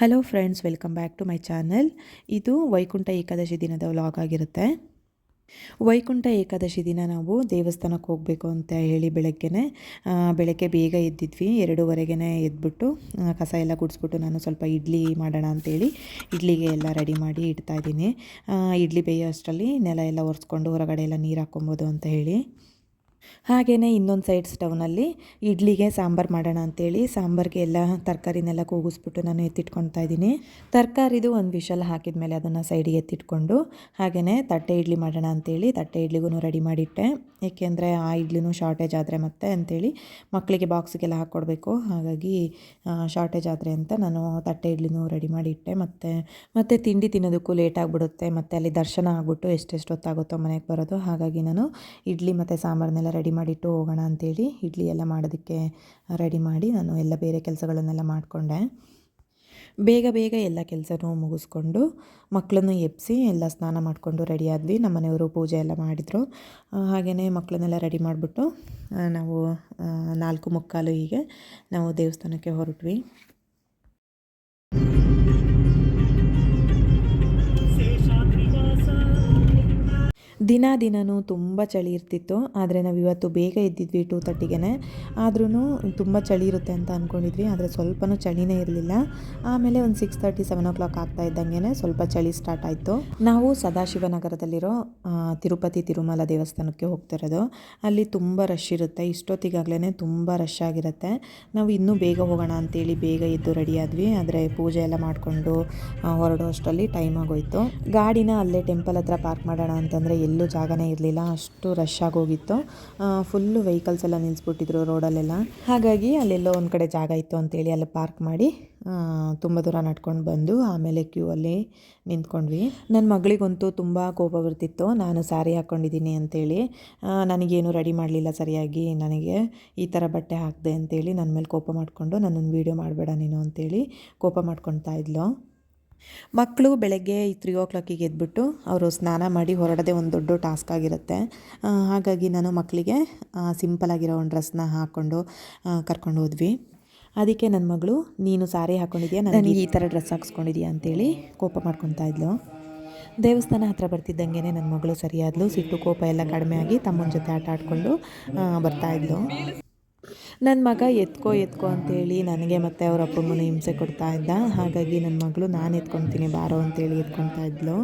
Hello friends welcome back to my channel ಇದು ವೈಕುಂಠ ಏಕಾದಶಿ ದಿನದ vlog ಆಗಿರುತ್ತೆ. ವೈಕುಂಠ ಏಕಾದಶಿ ದಿನ ನಾವು ದೇವಸ್ಥಾನಕ್ಕೆ ಹೋಗಬೇಕು ಅಂತ ಹೇಳಿ ಬೆಳಗ್ಗೆನೆ ಬೆಳಗ್ಗೆ ಬೇಗ ಎದ್ದಿದ್ವಿ. ಎರಡೂವರೆಗೆ ಎದ್ಬಿಟ್ಟು ಕಸ ಎಲ್ಲ ಗುಡಿಸ್ಬಿಟ್ಟು ನಾನು ಸ್ವಲ್ಪ ಇಡ್ಲಿ ಮಾಡೋಣ ಅಂತೇಳಿ ಇಡ್ಲಿಗೆ ಎಲ್ಲ ರೆಡಿ ಮಾಡಿ ಇಡ್ತಾ ಇದ್ದೀನಿ. ಇಡ್ಲಿ ಬೇಯೋ ಅಷ್ಟರಲ್ಲಿ ನೆಲ ಎಲ್ಲ ಒರೆಸ್ಕೊಂಡು ಹೊರಗಡೆ ಎಲ್ಲ ನೀರು ಹಾಕ್ಕೊಬೋದು ಅಂತ ಹೇಳಿ. ಹಾಗೆಯೇ ಇನ್ನೊಂದು ಸೈಡ್ ಸ್ಟವ್ನಲ್ಲಿ ಇಡ್ಲಿಗೆ ಸಾಂಬಾರು ಮಾಡೋಣ ಅಂತೇಳಿ ಸಾಂಬಾರಿಗೆ ಎಲ್ಲ ತರಕಾರಿನೆಲ್ಲ ಕೂಗಿಸ್ಬಿಟ್ಟು ನಾನು ಎತ್ತಿಟ್ಕೊಳ್ತಾ ಇದ್ದೀನಿ. ತರಕಾರಿದು ಒಂದು ವಿಶಲ್ ಹಾಕಿದ ಮೇಲೆ ಅದನ್ನು ಸೈಡಿಗೆ ಎತ್ತಿಟ್ಕೊಂಡು ಹಾಗೆಯೇ ತಟ್ಟೆ ಇಡ್ಲಿ ಮಾಡೋಣ ಅಂತೇಳಿ ತಟ್ಟೆ ಇಡ್ಲಿಗೂ ರೆಡಿ ಮಾಡಿಟ್ಟೆ. ಏಕೆಂದರೆ ಆ ಇಡ್ಲಿನೂ ಶಾರ್ಟೇಜ್ ಆದರೆ ಮತ್ತೆ ಅಂತೇಳಿ ಮಕ್ಕಳಿಗೆ ಬಾಕ್ಸ್ಗೆಲ್ಲ ಹಾಕ್ಕೊಡ್ಬೇಕು ಹಾಗಾಗಿ ಶಾರ್ಟೇಜ್ ಆದರೆ ಅಂತ ನಾನು ತಟ್ಟೆ ಇಡ್ಲಿನೂ ರೆಡಿ ಮಾಡಿಟ್ಟೆ. ಮತ್ತು ಮತ್ತು ತಿಂಡಿ ತಿನ್ನೋದಕ್ಕೂ ಲೇಟ್ ಆಗಿಬಿಡುತ್ತೆ. ಮತ್ತು ಅಲ್ಲಿ ದರ್ಶನ ಆಗಿಬಿಟ್ಟು ಎಷ್ಟೆಷ್ಟು ಹೊತ್ತಾಗುತ್ತೋ ಮನೆಗೆ ಬರೋದು. ಹಾಗಾಗಿ ನಾನು ಇಡ್ಲಿ ಮತ್ತು ಸಾಂಬಾರನ್ನೆಲ್ಲ ರೆಡಿ ಮಾಡಿಟ್ಟು ಹೋಗೋಣ ಅಂತೇಳಿ ಇಡ್ಲಿ ಎಲ್ಲ ಮಾಡೋದಕ್ಕೆ ರೆಡಿ ಮಾಡಿ ನಾನು ಎಲ್ಲ ಬೇರೆ ಕೆಲಸಗಳನ್ನೆಲ್ಲ ಮಾಡಿಕೊಂಡೆ. ಬೇಗ ಬೇಗ ಎಲ್ಲ ಕೆಲಸನೂ ಮುಗಿಸ್ಕೊಂಡು ಮಕ್ಕಳನ್ನು ಎಬ್ಬಿಸಿ ಎಲ್ಲ ಸ್ನಾನ ಮಾಡಿಕೊಂಡು ರೆಡಿ ಆದ್ವಿ. ನಮ್ಮ ಮನೆಯವರು ಪೂಜೆ ಎಲ್ಲ ಮಾಡಿದರು. ಹಾಗೆಯೇ ಮಕ್ಕಳನ್ನೆಲ್ಲ ರೆಡಿ ಮಾಡಿಬಿಟ್ಟು ನಾವು ನಾಲ್ಕು ಮುಕ್ಕಾಲು ಹೀಗೆ ನಾವು ದೇವಸ್ಥಾನಕ್ಕೆ ಹೊರಟ್ವಿ. ದಿನ ದಿನವೂ ತುಂಬ ಚಳಿ ಇರ್ತಿತ್ತು, ಆದರೆ ನಾವು ಇವತ್ತು ಬೇಗ ಎದ್ದಿದ್ವಿ ಟೂ ತರ್ಟಿಗೆ ಆದ್ರೂ ತುಂಬ ಚಳಿ ಇರುತ್ತೆ ಅಂತ ಅಂದ್ಕೊಂಡಿದ್ವಿ ಆದರೆ ಸ್ವಲ್ಪನೂ ಚಳಿನೇ ಇರಲಿಲ್ಲ. ಆಮೇಲೆ ಒಂದು six thirty seven o'clock ಆಗ್ತಾ ಇದ್ದಂಗೆ ಸ್ವಲ್ಪ ಚಳಿ ಸ್ಟಾರ್ಟ್ ಆಯಿತು. ನಾವು ಸದಾಶಿವನಗರದಲ್ಲಿರೋ ತಿರುಪತಿ ತಿರುಮಲ ದೇವಸ್ಥಾನಕ್ಕೆ ಹೋಗ್ತಿರೋದು ಅಲ್ಲಿ ತುಂಬ ರಶ್ ಇರುತ್ತೆ ಇಷ್ಟೊತ್ತಿಗಾಗಲೇ ತುಂಬ ರಶ್ ಆಗಿರುತ್ತೆ. ನಾವು ಇನ್ನೂ ಬೇಗ ಹೋಗೋಣ ಅಂತೇಳಿ ಬೇಗ ಎದ್ದು ರೆಡಿ ಆದ್ವಿ, ಆದರೆ ಪೂಜೆ ಎಲ್ಲ ಮಾಡಿಕೊಂಡು ಹೊರಡೋ ಅಷ್ಟರಲ್ಲಿ ಟೈಮ್ ಆಗೋಯ್ತು. ಗಾಡಿನ ಅಲ್ಲೇ ಟೆಂಪಲ್ ಹತ್ರ ಪಾರ್ಕ್ ಮಾಡೋಣ ಅಂತಂದರೆ ಎಲ್ಲೂ ಜಾಗನೇ ಇರಲಿಲ್ಲ, ಅಷ್ಟು ರಶ್ ಆಗೋಗಿತ್ತು ಫುಲ್ಲು ವೆಹಿಕಲ್ಸ್ ಎಲ್ಲ ನಿಲ್ಲಿಸ್ಬಿಟ್ಟಿದ್ರು ರೋಡಲ್ಲೆಲ್ಲ. ಹಾಗಾಗಿ ಅಲ್ಲೆಲ್ಲೋ ಒಂದು ಕಡೆ ಜಾಗ ಇತ್ತು ಅಂತೇಳಿ ಅಲ್ಲಿ ಪಾರ್ಕ್ ಮಾಡಿ ತುಂಬ ದೂರ ನಡ್ಕೊಂಡು ಬಂದು ಆಮೇಲೆ ಕ್ಯೂ ಅಲ್ಲಿ ನಿಂತ್ಕೊಂಡ್ವಿ. ನನ್ನ ಮಗಳಿಗಂತೂ ತುಂಬ ಕೋಪ ಬರ್ತಿತ್ತು, ನಾನು ಸ್ಯಾರಿ ಹಾಕ್ಕೊಂಡಿದ್ದೀನಿ ಅಂತೇಳಿ. ನನಗೇನು ರೆಡಿ ಮಾಡಲಿಲ್ಲ ಸರಿಯಾಗಿ, ನನಗೆ ಈ ಥರ ಬಟ್ಟೆ ಹಾಕಿದೆ ಅಂತೇಳಿ ನನ್ನ ಮೇಲೆ ಕೋಪ ಮಾಡಿಕೊಂಡು ನನ್ನನ್ನು ವೀಡಿಯೋ ಮಾಡಬೇಡ ನೀನು ಅಂತೇಳಿ ಕೋಪ ಮಾಡ್ಕೊತಾ ಇದ್ಲು. ಮಕ್ಕಳು ಬೆಳಗ್ಗೆ ತ್ರೀ ಓ ಕ್ಲಾಕಿಗೆ ಎದ್ಬಿಟ್ಟು ಅವರು ಸ್ನಾನ ಮಾಡಿ ಹೊರಡದೆ ಒಂದು ದೊಡ್ಡ ಟಾಸ್ಕ್ ಆಗಿರುತ್ತೆ. ಹಾಗಾಗಿ ನಾನು ಮಕ್ಕಳಿಗೆ ಸಿಂಪಲ್ ಆಗಿರೋ ಒಂದು ಡ್ರೆಸ್ನ ಹಾಕ್ಕೊಂಡು ಕರ್ಕೊಂಡು ಹೋದ್ವಿ. ಅದಕ್ಕೆ ನನ್ನ ಮಗಳು, ನೀನು ಸಾರಿ ಹಾಕ್ಕೊಂಡಿದ್ಯಾ ನನಗೆ ಈ ಥರ ಡ್ರೆಸ್ ಹಾಕ್ಸ್ಕೊಂಡಿದ್ಯಾ? ಅಂತೇಳಿ ಕೋಪ ಮಾಡ್ಕೊತಾ ಇದ್ಲು. ದೇವಸ್ಥಾನ ಹತ್ರ ಬರ್ತಿದ್ದಂಗೆ ನನ್ನ ಮಗಳು ಸರಿಯಾದ್ಲು. ಸಿಟ್ಟು ಕೋಪ ಎಲ್ಲ ಕಡಿಮೆ ಆಗಿ ತಮ್ಮನ ಜೊತೆ ಆಟ ಆಡ್ಕೊಂಡು ಬರ್ತಾ ಇದ್ಲು. ನನ್ನ ಮಗ ಎತ್ಕೋ ಎತ್ಕೋ ಅಂತೇಳಿ ನನಗೆ ಮತ್ತು ಅವ್ರ ಅಪ್ಪಮ್ಮನ ಹಿಂಸೆ ಕೊಡ್ತಾ ಇದ್ದ. ಹಾಗಾಗಿ ನನ್ನ ಮಗಳು ನಾನು ಎತ್ಕೊತೀನಿ, ಬಾರೋ ಅಂತೇಳಿ ಎತ್ಕೊತಾ ಇದ್ಲು.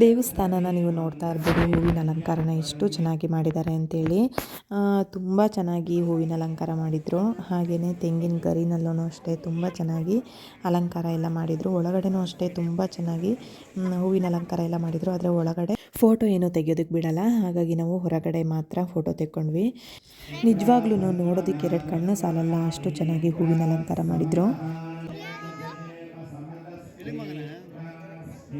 ದೇವಸ್ಥಾನನ ನೀವು ನೋಡ್ತಾ ಇರ್ಬೋದು. ಹೂವಿನ ಅಲಂಕಾರನ ಎಷ್ಟು ಚೆನ್ನಾಗಿ ಮಾಡಿದ್ದಾರೆ ಅಂತೇಳಿ. ತುಂಬ ಚೆನ್ನಾಗಿ ಹೂವಿನ ಅಲಂಕಾರ ಮಾಡಿದರು. ಹಾಗೆಯೇ ತೆಂಗಿನ ಗರಿನಲ್ಲೂ ಅಷ್ಟೇ ತುಂಬ ಚೆನ್ನಾಗಿ ಅಲಂಕಾರ ಎಲ್ಲ ಮಾಡಿದರು. ಒಳಗಡೆನೂ ಅಷ್ಟೇ ತುಂಬ ಚೆನ್ನಾಗಿ ಹೂವಿನ ಅಲಂಕಾರ ಎಲ್ಲ ಮಾಡಿದರು. ಆದರೆ ಒಳಗಡೆ ಫೋಟೋ ಏನೂ ತೆಗೆಯೋದಕ್ಕೆ ಬಿಡಲ್ಲ. ಹಾಗಾಗಿ ನಾವು ಹೊರಗಡೆ ಮಾತ್ರ ಫೋಟೋ ತೆಕ್ಕೊಂಡ್ವಿ. ನಿಜವಾಗ್ಲೂ ನೋಡೋದಕ್ಕೆ ಎರಡು ಕಣ್ಣು ಸಾಲಲ್ಲ. ಅಷ್ಟು ಚೆನ್ನಾಗಿ ಹೂವಿನ ಅಲಂಕಾರ ಮಾಡಿದರು.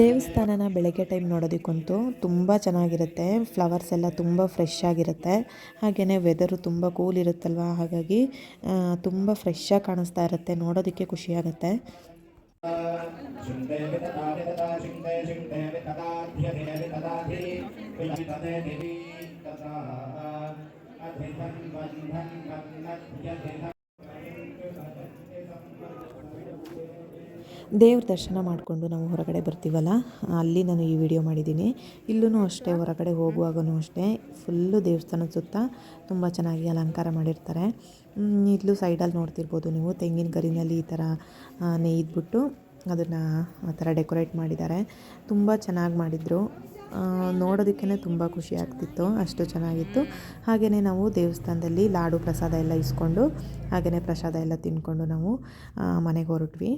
ದೇವಸ್ಥಾನನ ಬೆಳಗ್ಗೆ ಟೈಮ್ ನೋಡೋದಕ್ಕಂತೂ ತುಂಬ ಚೆನ್ನಾಗಿರುತ್ತೆ. ಫ್ಲವರ್ಸ್ ಎಲ್ಲ ತುಂಬ ಫ್ರೆಶ್ ಆಗಿರುತ್ತೆ. ಹಾಗೆಯೇ ವೆದರು ತುಂಬ ಕೂಲ್ ಇರುತ್ತಲ್ವ? ಹಾಗಾಗಿ ತುಂಬ ಫ್ರೆಶ್ಶಾಗಿ ಕಾಣಿಸ್ತಾ ಇರುತ್ತೆ. ನೋಡೋದಕ್ಕೆ ಖುಷಿಯಾಗುತ್ತೆ ದೇವ್ರ ದರ್ಶನ ಮಾಡಿಕೊಂಡು ನಾವು ಹೊರಗಡೆ ಬರ್ತೀವಲ್ಲ, ಅಲ್ಲಿ ನಾನು ಈ ವಿಡಿಯೋ ಮಾಡಿದ್ದೀನಿ. ಇಲ್ಲೂ ಅಷ್ಟೇ, ಹೊರಗಡೆ ಹೋಗುವಾಗೂ ಅಷ್ಟೇ ಫುಲ್ಲು ದೇವಸ್ಥಾನದ ಸುತ್ತ ತುಂಬ ಚೆನ್ನಾಗಿ ಅಲಂಕಾರ ಮಾಡಿರ್ತಾರೆ. ಇಲ್ಲೂ ಸೈಡಲ್ಲಿ ನೋಡ್ತಿರ್ಬೋದು ನೀವು, ತೆಂಗಿನ ಗರಿನಲ್ಲಿ ಈ ಥರ ನೇಯ್ದ್ಬಿಟ್ಟು ಅದನ್ನು ಆ ಥರ ಡೆಕೋರೇಟ್ ಮಾಡಿದ್ದಾರೆ. ತುಂಬ ಚೆನ್ನಾಗಿ ಮಾಡಿದರು. ನೋಡೋದಕ್ಕೇ ತುಂಬ ಖುಷಿ ಆಗ್ತಿತ್ತು, ಅಷ್ಟು ಚೆನ್ನಾಗಿತ್ತು. ಹಾಗೆಯೇ ನಾವು ದೇವಸ್ಥಾನದಲ್ಲಿ ಲಾಡು ಪ್ರಸಾದ ಎಲ್ಲ ಇಸ್ಕೊಂಡು ಹಾಗೆಯೇ ಪ್ರಸಾದ ಎಲ್ಲ ತಿಂದ್ಕೊಂಡು ನಾವು ಮನೆಗೆ ಹೊರಟ್ವಿ.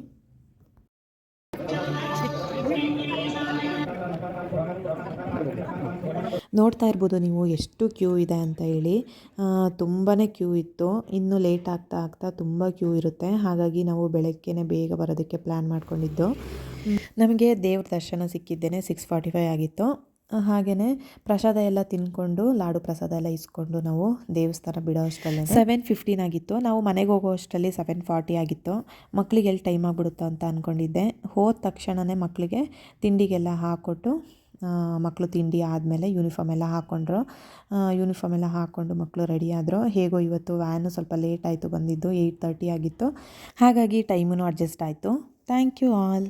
ನೋಡ್ತಾ ಇರ್ಬೋದು ನೀವು ಎಷ್ಟು ಕ್ಯೂ ಇದೆ ಅಂತ ಹೇಳಿ. ತುಂಬಾ ಕ್ಯೂ ಇತ್ತು. ಇನ್ನು ಲೇಟ್ ಆಗ್ತಾ ಆಗ್ತಾ ತುಂಬ ಕ್ಯೂ ಇರುತ್ತೆ. ಹಾಗಾಗಿ ನಾವು ಬೆಳಗ್ಗೆನೇ ಬೇಗ ಬರೋದಕ್ಕೆ ಪ್ಲ್ಯಾನ್ ಮಾಡ್ಕೊಂಡಿದ್ದು. ನಮಗೆ ದೇವ್ರ ದರ್ಶನ ಸಿಕ್ಕಿದ್ದೇನೆ ಸಿಕ್ಸ್ ಫಾರ್ಟಿ ಫೈವ್ ಆಗಿತ್ತು. ಹಾಗೆಯೇ ಪ್ರಸಾದ ಎಲ್ಲ ತಿನ್ಕೊಂಡು ಲಾಡು ಪ್ರಸಾದ ಎಲ್ಲ ಇಸ್ಕೊಂಡು ನಾವು ದೇವಸ್ಥಾನ ಬಿಡೋ ಅಷ್ಟರಲ್ಲೇ ಸೆವೆನ್ ಫಿಫ್ಟೀನ್ ಆಗಿತ್ತು. ನಾವು ಮನೆಗೆ ಹೋಗೋ ಅಷ್ಟರಲ್ಲಿ ಸೆವೆನ್ ಫಾರ್ಟಿ ಆಗಿತ್ತು. ಮಕ್ಕಳಿಗೆ ಎಲ್ಲಿ ಟೈಮ್ ಆಗಿಬಿಡುತ್ತೋ ಅಂತ ಅಂದ್ಕೊಂಡಿದ್ದೆ ಹೋದ ತಕ್ಷಣವೇ ಮಕ್ಕಳಿಗೆ ತಿಂಡಿಗೆಲ್ಲ ಹಾಕ್ಕೊಟ್ಟು ಮಕ್ಕಳು ತಿಂಡಿ ಆದಮೇಲೆ ಯೂನಿಫಾರ್ಮ್ ಎಲ್ಲ ಹಾಕ್ಕೊಂಡ್ರು ಯೂನಿಫಾರ್ಮ್ ಎಲ್ಲ ಹಾಕ್ಕೊಂಡು ಮಕ್ಕಳು ರೆಡಿ ಆದರು. ಹೇಗೋ ಇವತ್ತು ವ್ಯಾನು ಸ್ವಲ್ಪ ಲೇಟ್ ಆಯಿತು ಬಂದಿದ್ದು ಏಯ್ಟ್ ತರ್ಟಿ ಆಗಿತ್ತು. ಹಾಗಾಗಿ ಟೈಮೂ ಅಡ್ಜಸ್ಟ್ ಆಯಿತು. Thank you all